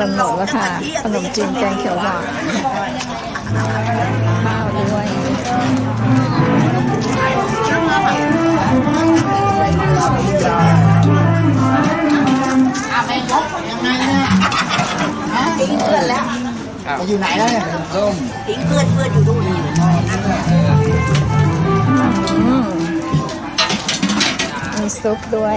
ตักกันจนหมดแล้วค่ะ ขนมจีนแกงเขียวหวานข้าวด้วยทิ้งเพื่อนแล้วไปอยู่ไหนแล้วเนี่ยส้มทิ้งเพื่อนเพื่อนอยู่นู่นอืมมีซุปด้วย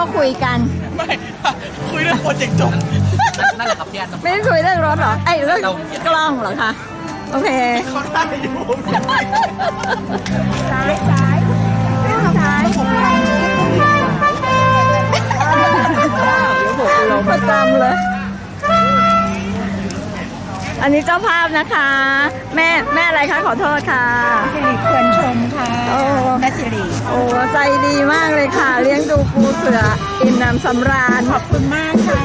ก็คุยกัน ไม่ คุยเรื่องโปรเจกต์จบนั่นแหละครับพี่อันไม่ได้คุยเรื่องรถเหรอไอ้ยเรื่องกล้องเหรอคะโอเคเขาได้อยู่ซ้ายซ้ายซ้ายเดี๋ยวผมลงประจำเลย อันนี้เจ้าภาพนะคะ แม่แม่อะไรคะขอโทษค่ะสิริควรชมค่ะโอ้แม่สิริโอ้ใจดีมากเลยค่ะ เลี้ยงดูปูเสืออิ่มน้ำสำราญขอบคุณมากค่ะ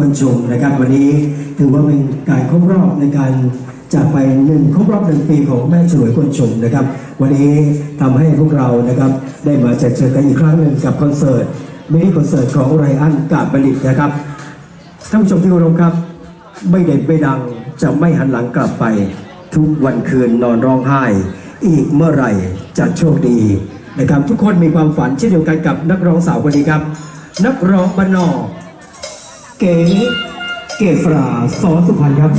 ควรชมนะครับ วันนี้ถือว่าเป็นการครบรอบในการจากไปหนึ่งครบรอบหนึ่งปีของแม่ฉลวยควรชมนะครับ วันนี้ทำให้พวกเรานะครับได้มาเจอเจอกันอีกครั้งหนึ่งกับคอนเสิร์ตมินิคอนเสิร์ตของไรอันกาบดิตนะครับท่านผู้ชมที่เคารพครับ ไม่เด่นไม่ดังจะไม่หันหลังกลับไป ทุกวันคืนนอนร้องไห้ อีกเมื่อไหร่จะโชคดีนะครับ ทุกคนมีความฝันเช่นเดียวกันกับนักร้องสาวคนนี้ครับ นักร้องบ้านนอก เก๋เกษราสอนสุพรรณครับ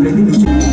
benim için...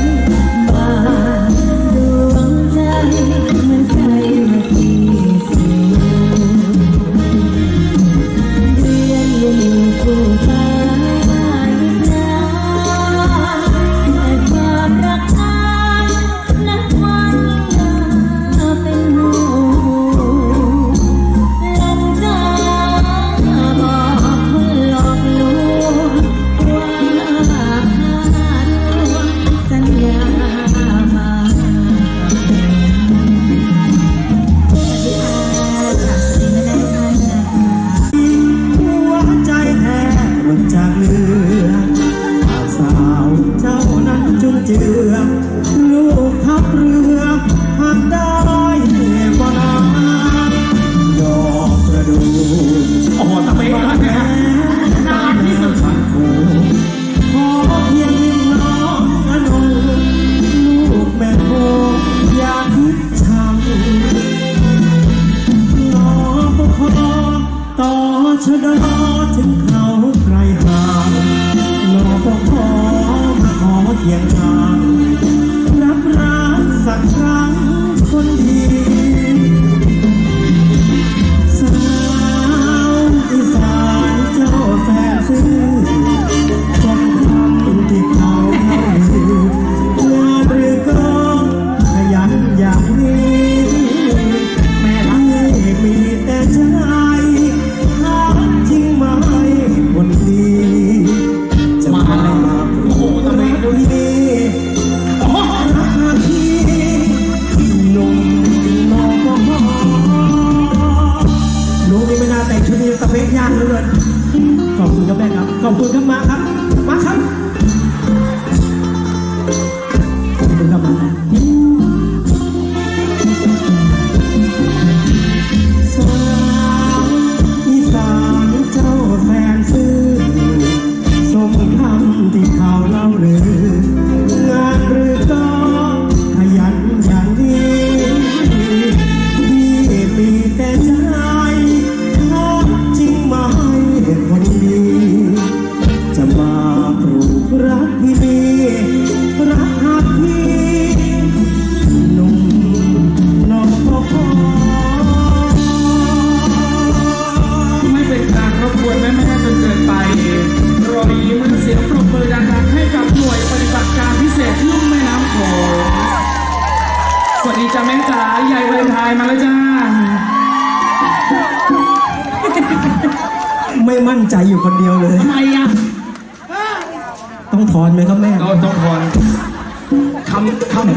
ขอบคุณครับแม่ครับ ขอบคุณครับมาครับ มาครับ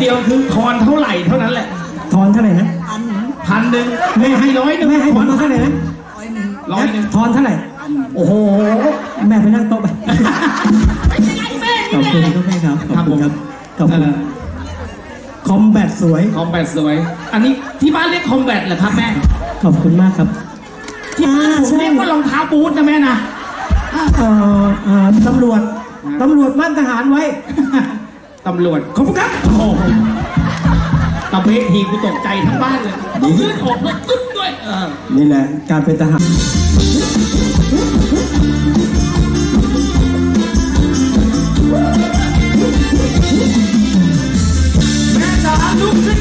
เดียวคือทอนเท่าไหร่เท่านั้นแหละทอนเท่าไหร่นะพันหนึ่งไม่ให้ร้อยหนึ่งไม่ให้ผนเท่าไหร่นะร้อยหนึ่งร้อยหนึ่งทอนเท่าไหร่ โอ้โห แม่ไปนั่งโต๊ะไปขอบคุณครัแม่ครับ ขอบคุณครับขอบคุณคอมแบทสวย คอมแบทสวย อันนี้ที่บ้านเรียกคอมแบทเหรอครับแม่ ขอบคุณมากครับที่บ้านผมเรียกว่ารองเท้าบูทนะแม่นะเอ่อตำรวจตำรวจมั่นทหารไว้ ตำรวจขอบคุณครับตะเบะทีกูตกใจทั้งบ้านเลยเลือดออกเลยตึ๊บด้วยเออ นี่แหละ การเป็นทหาร แม่จ๋าลุกขึ้น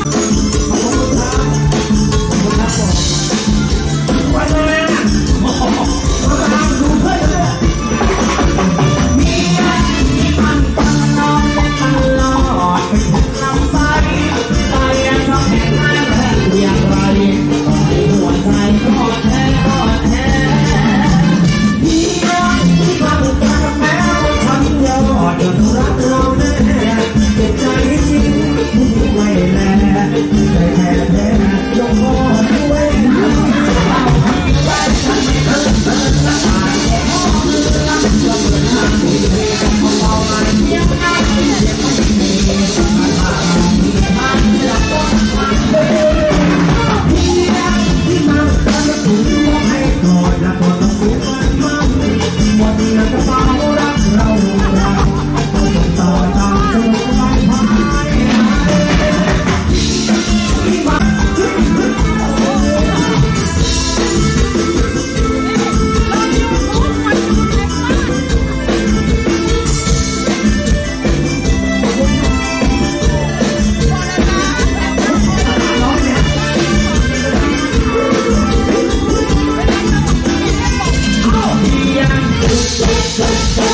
ท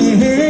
น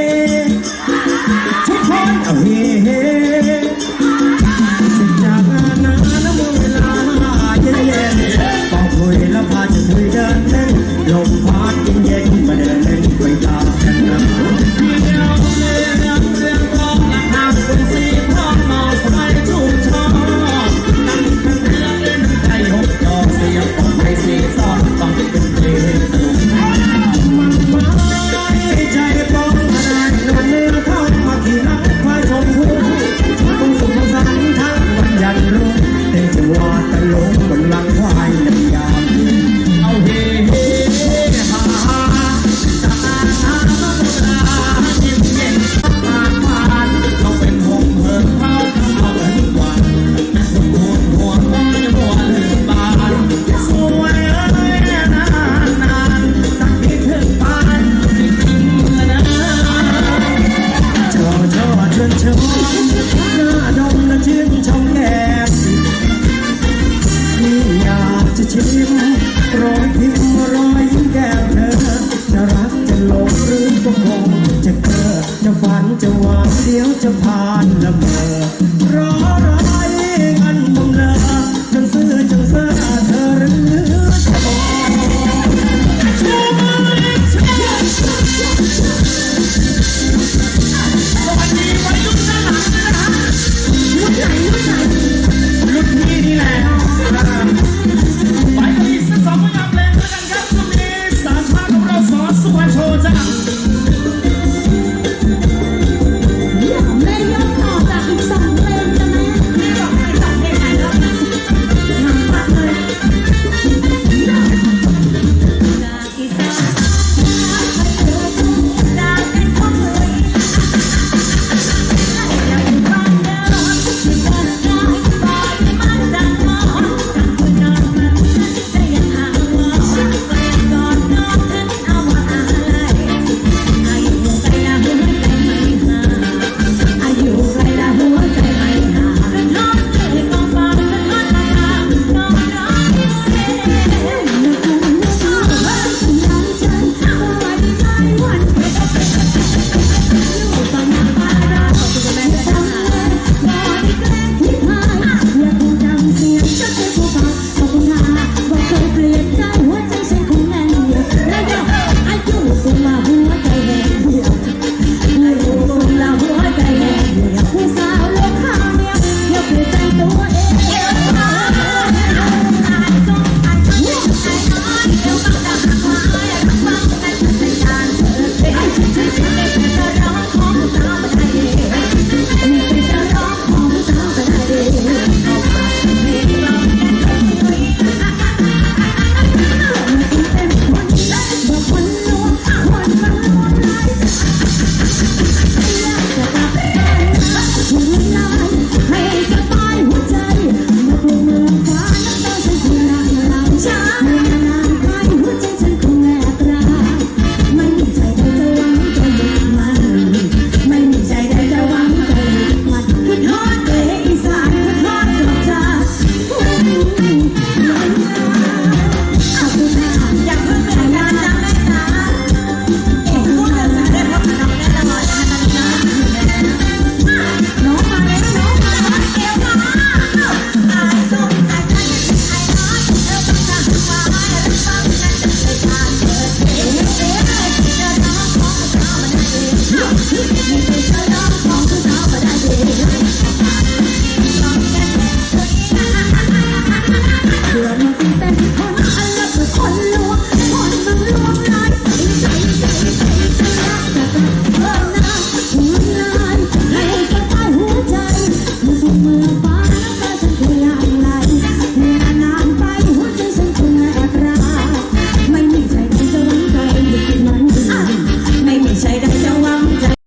future part.